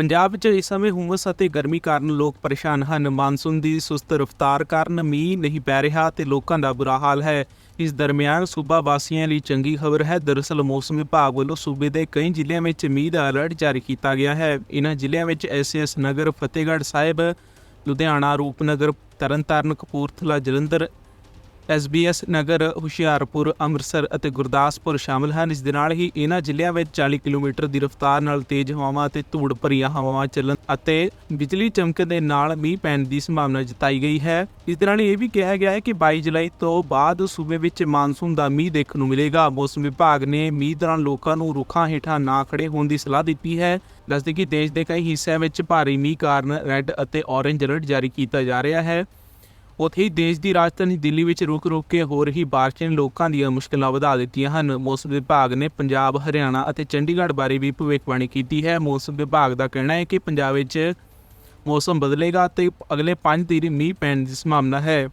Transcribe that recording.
ਪੰਜਾਬ ਵਿੱਚ ਇਸ ਸਮੇਂ ਹੁਮਸ ਅਤੇ ਗਰਮੀ ਕਾਰਨ ਲੋਕ ਪਰੇਸ਼ਾਨ ਹਨ। ਮਾਨਸੂਨ ਦੀ ਸੁਸਤ ਰਫ਼ਤਾਰ ਕਾਰਨ ਮੀਂਹ ਨਹੀਂ ਪੈ ਰਿਹਾ ਤੇ ਲੋਕਾਂ ਦਾ ਬੁਰਾ ਹਾਲ ਹੈ। ਇਸ ਦਰਮਿਆਨ ਸੂਬਾ ਵਾਸੀਆਂ ਲਈ ਚੰਗੀ ਖਬਰ ਹੈ। ਦਰਅਸਲ ਮੌਸਮ ਵਿਭਾਗ ਵੱਲੋਂ ਸੂਬੇ ਦੇ ਕਈ ਜ਼ਿਲ੍ਹਿਆਂ ਵਿੱਚ ਮੀਂਹ ਦਾ ਅਲਰਟ ਜਾਰੀ ਕੀਤਾ ਗਿਆ ਹੈ। ਇਨ੍ਹਾਂ ਜ਼ਿਲ੍ਹਿਆਂ ਵਿੱਚ ਐਸਐਸ ਨਗਰ, ਫਤਿਹਗੜ੍ਹ ਸਾਹਿਬ, ਲੁਧਿਆਣਾ, ਰੂਪਨਗਰ, ਤਰਨਤਾਰਨ, ਕਪੂਰਥਲਾ, ਜਲੰਧਰ ਐਸਬੀਐਸ ਨਗਰ, ਹੁਸ਼ਿਆਰਪੁਰ, ਅੰਮ੍ਰਿਤਸਰ ਅਤੇ ਗੁਰਦਾਸਪੁਰ ਸ਼ਾਮਲ ਹਨ। ਇਸ ਦੇ ਨਾਲ ਹੀ ਇਹਨਾਂ ਜ਼ਿਲ੍ਹਿਆਂ ਵਿੱਚ 40 ਕਿਲੋਮੀਟਰ ਦੀ ਰਫ਼ਤਾਰ ਨਾਲ ਤੇਜ਼ ਹਵਾਵਾਂ ਅਤੇ ਧੂੜ ਭਰੀਆਂ ਹਵਾਵਾਂ ਚੱਲਣ ਅਤੇ ਬਿਜਲੀ ਚਮਕਣ ਦੇ ਨਾਲ ਮੀਂਹ ਪੈਣ ਦੀ ਸੰਭਾਵਨਾ ਜਤਾਈ ਗਈ ਹੈ। ਇਸ ਦੇ ਨਾਲ ਇਹ ਵੀ ਕਿਹਾ ਗਿਆ ਹੈ ਕਿ 22 ਜੁਲਾਈ ਤੋਂ ਬਾਅਦ ਸੂਬੇ ਵਿੱਚ ਮਾਨਸੂਨ ਦਾ ਮੀਂਹ ਦੇਖਣ ਨੂੰ ਮਿਲੇਗਾ। ਮੌਸਮ ਵਿਭਾਗ ਨੇ ਮੀਂਹ ਦੌਰਾਨ ਲੋਕਾਂ ਨੂੰ ਰੁੱਖਾਂ ਹੇਠਾਂ ਨਾ ਖੜੇ ਹੋਣ ਦੀ ਸਲਾਹ ਦਿੱਤੀ ਹੈ। ਦੱਸਦੇ ਕਿ ਦੇਸ਼ ਦੇ ਕਈ ਹਿੱਸਿਆਂ ਵਿੱਚ ਭਾਰੀ ਮੀਂਹ ਕਾਰਨ ਰੈੱਡ ਅਤੇ ਔਰੇਂਜ ਅਲਰਟ ਜਾਰੀ ਕੀਤਾ ਜਾ ਰਿਹਾ ਹੈ। ਉੱਥੇ ਹੀ ਦੇਸ਼ ਦੀ ਰਾਜਧਾਨੀ ਦਿੱਲੀ ਵਿੱਚ ਰੁਕ ਰੁਕ ਕੇ ਹੋ ਰਹੀ ਬਾਰਿਸ਼ ਨੇ ਲੋਕਾਂ ਦੀਆਂ ਮੁਸ਼ਕਲਾਂ ਵਧਾ ਦਿੱਤੀਆਂ ਹਨ। ਮੌਸਮ ਵਿਭਾਗ ਨੇ ਪੰਜਾਬ, ਹਰਿਆਣਾ ਅਤੇ ਚੰਡੀਗੜ੍ਹ ਬਾਰੇ ਵੀ ਭਵਿੱਖਬਾਣੀ ਕੀਤੀ ਹੈ। ਮੌਸਮ ਵਿਭਾਗ ਦਾ ਕਹਿਣਾ ਹੈ ਕਿ ਪੰਜਾਬ ਵਿੱਚ ਮੌਸਮ ਬਦਲੇਗਾ ਤੇ ਅਗਲੇ 5 ਦਿਨ ਮੀਂਹ ਪੈਣ ਦੀ ਸੰਭਾਵਨਾ ਹੈ।